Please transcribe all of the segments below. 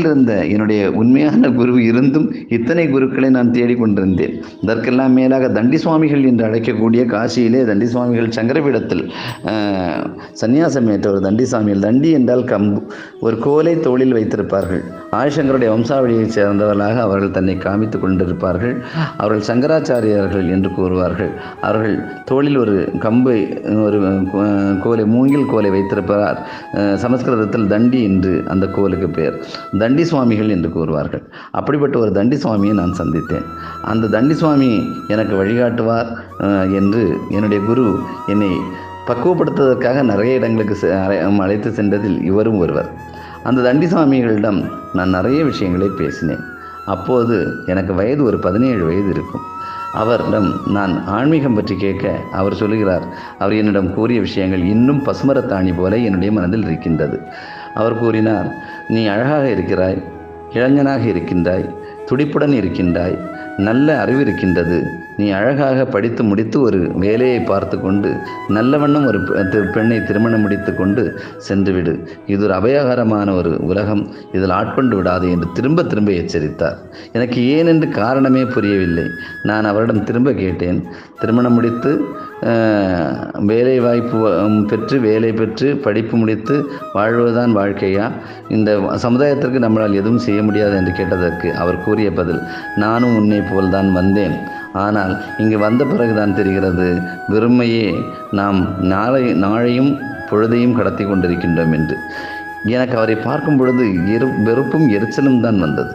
இருந்த என்னுடைய உண்மையான குரு இருந்தும் இத்தனை குருக்களை நான் தேடிக்கொண்டிருந்தேன். அதற்கெல்லாம் மேலாக தண்டி சுவாமிகள் என்று அழைக்கக்கூடிய காசியிலே தண்டி சுவாமிகள் சங்கரபீடத்தில் சன்னியாசம் சந்நியாசம் ஏற்ற ஒரு தண்டி சுவாமிகள் தண்டி என்றால் கம்பு ஒரு கோலை தோளில் வைத்திருப்பார்கள். ஆயசங்கருடைய வம்சாவளியைச் சேர்ந்தவர்களாக அவர்கள் தன்னை காமித்துக் கொண்டிருப்பார்கள். அவர்கள் சங்கராச்சாரியர்கள் என்று கூறுவார்கள். அவர்கள் தோளில் ஒரு கம்பை ஒரு கோலை மூங்கில் கோலை வைத்திருப்பார். சமஸ்கிருதத்தில் தண்டி என்று அந்த கோலுக்கு பெயர். தண்டி சுவாமிகள் என்று கூறுவார்கள். அப்படிப்பட்ட ஒரு தண்டி சுவாமியை நான் சந்தித்தேன். அந்த தண்டி சுவாமி எனக்கு வழிகாட்டுவார் என்று என்னுடைய குரு என்னை பக்குவப்படுத்துவதற்காக நிறைய இடங்களுக்கு செ- அழை- அழைத்து சென்றதில் இவரும் ஒருவர். அந்த தண்டி சுவாமிகளிடம் நான் நிறைய விஷயங்களை பேசினேன். அப்போது எனக்கு வயது ஒரு பதினேழு வயது இருக்கும். அவரிடம் நான் ஆன்மீகம் பற்றி கேட்க அவர் சொல்லுகிறார் அவர் என்னிடம் கூறிய விஷயங்கள் இன்னும் பசுமரத்தாணி போல என்னுடைய மனதில் இருக்கின்றது. அவர் கூறினார் நீ அழகாக இருக்கிறாய் இளைஞனாக இருக்கின்றாய் துடிப்புடன் இருக்கின்றாய் நல்ல அறிவு இருக்கின்றது நீ அழகாக படித்து முடித்து ஒரு வேலையை பார்த்து கொண்டு நல்ல வண்ணம் ஒரு பெ- பெண்ணை திருமணம் முடித்து கொண்டு சென்றுவிடு இது ஒரு அபயகரமான ஒரு உலகம். இதில் ஆட்கொண்டு விடாது என்று திரும்ப திரும்ப எச்சரித்தார். எனக்கு ஏன் என்று காரணமே புரியவில்லை. நான் அவரிடம் திரும்ப கேட்டேன். திருமணம் முடித்து வேலை வாய்ப்பு பெற்று வேலை பெற்று படிப்பு முடித்து வாழ்வதுதான் வாழ்க்கையா? இந்த சமுதாயத்திற்கு நம்மளால் எதுவும் செய்ய முடியாது என்று கேட்டதற்கு அவர் கூறிய பதில் நானும் உன்னை போல்தான் வந்தேன். ஆனால் இங்கு வந்த பிறகுதான் தெரிகிறது வெறுமையே நாம் நாளை நாளையும் பொழுதையும் கடத்தி கொண்டிருக்கின்றோம் என்று. எனக்கு அவரை பார்க்கும் பொழுது எரு வெறுப்பும் எரிச்சலும் தான் வந்தது.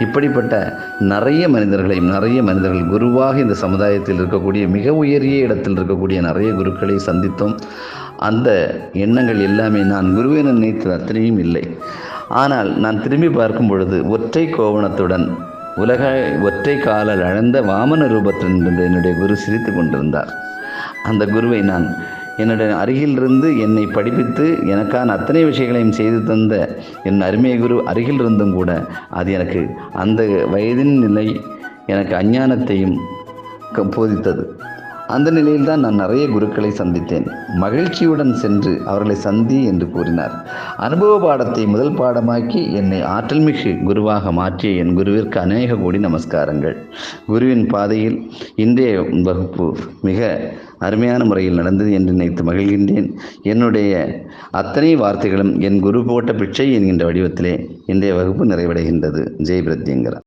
இப்படிப்பட்ட நிறைய மனிதர்களையும் நிறைய மனிதர்கள் குருவாக இந்த சமுதாயத்தில் இருக்கக்கூடிய மிக உயரிய இடத்தில் இருக்கக்கூடிய நிறைய குருக்களை சந்தித்தோம். அந்த எண்ணங்கள் எல்லாமே நான் குருவென நினைத்தது அத்தனையும் இல்லை. ஆனால் நான் திரும்பி பார்க்கும் பொழுது ஒற்றை கோவணத்துடன் உலக ஒற்றை காலால் அழந்த வாமன ரூபத்திலிருந்து என்னுடைய குரு சிரித்து கொண்டிருந்தார். அந்த குருவை நான் என்னுடைய அருகிலிருந்து என்னை படிப்பித்து எனக்கான அத்தனை விஷயங்களையும் செய்து தந்த என் அருமை குரு அருகில் இருந்தும் கூட அது எனக்கு அந்த வயதின் நிலை எனக்கு அஞ்ஞானத்தையும் க- போதித்தது. அந்த நிலையில்தான் நான் நிறைய குருக்களை சந்தித்தேன். மகிழ்ச்சியுடன் சென்று அவர்களை சந்தி என்று கூறினார். அனுபவ பாடத்தை முதல் பாடமாக்கி என்னை ஆற்றல்மிகு குருவாக மாற்றிய என் குருவிற்கு அநேக கோடி நமஸ்காரங்கள். குருவின் பாதையில் இன்றைய வகுப்பு மிக அருமையான முறையில் நடந்தது என்று நினைத்து மகிழ்கின்றேன். என்னுடைய அத்தனை வார்த்தைகளும் என் குரு போட்ட பிச்சை என்கின்ற வடிவத்திலே இன்றைய வகுப்பு நிறைவடைகின்றது. ஜெய் பிரத்யங்கரா.